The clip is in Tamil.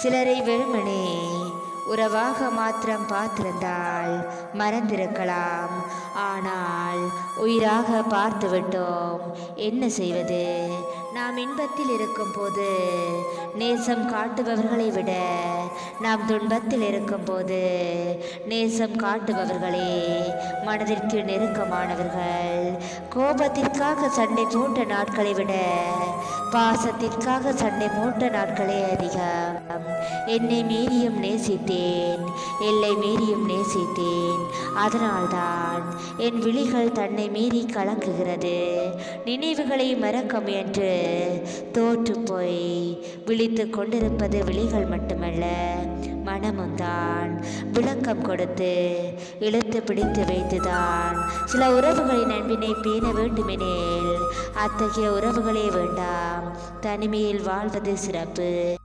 சிலரை வெறுமனே உறவாக மாத்திரம் பார்த்திருந்தால் மறந்திருக்கலாம். உயிராக பார்த்து விட்டோம் என்ன செய்வது? நாம் இன்பத்தில் இருக்கும்போது நேசம் காட்டுபவர்களை விட நாம் துன்பத்தில் இருக்கும்போது நேசம் காட்டுபவர்களே மனதிற்கு நெருக்கமானவர்கள் கோபத்திற்காக சண்டை போட்ட நாட்களை விட பாசத்திற்காக சண்டை மூட்ட நாட்களே அதிகம். என்னை மீறியும் நேசித்தேன். எல்லை மீறியும் நேசித்தேன். அதனால்தான் என் விழிகள் தன்னை மீறி கலங்குகிறது. நினைவுகளை மறக்க முயன்று தோற்று போய் விழித்து கொண்டிருப்பது விழிகள் மட்டுமல்ல மனமும்தான் விளக்கம் கொடுத்து இழுத்து பிடித்து வைத்துதான் சில உறவுகளின் அன்பினை பேண வேண்டுமெனில் அத்தகைய உறவுகளே வேண்டாம். தனிமையில் வாழ்வது சிறப்பு.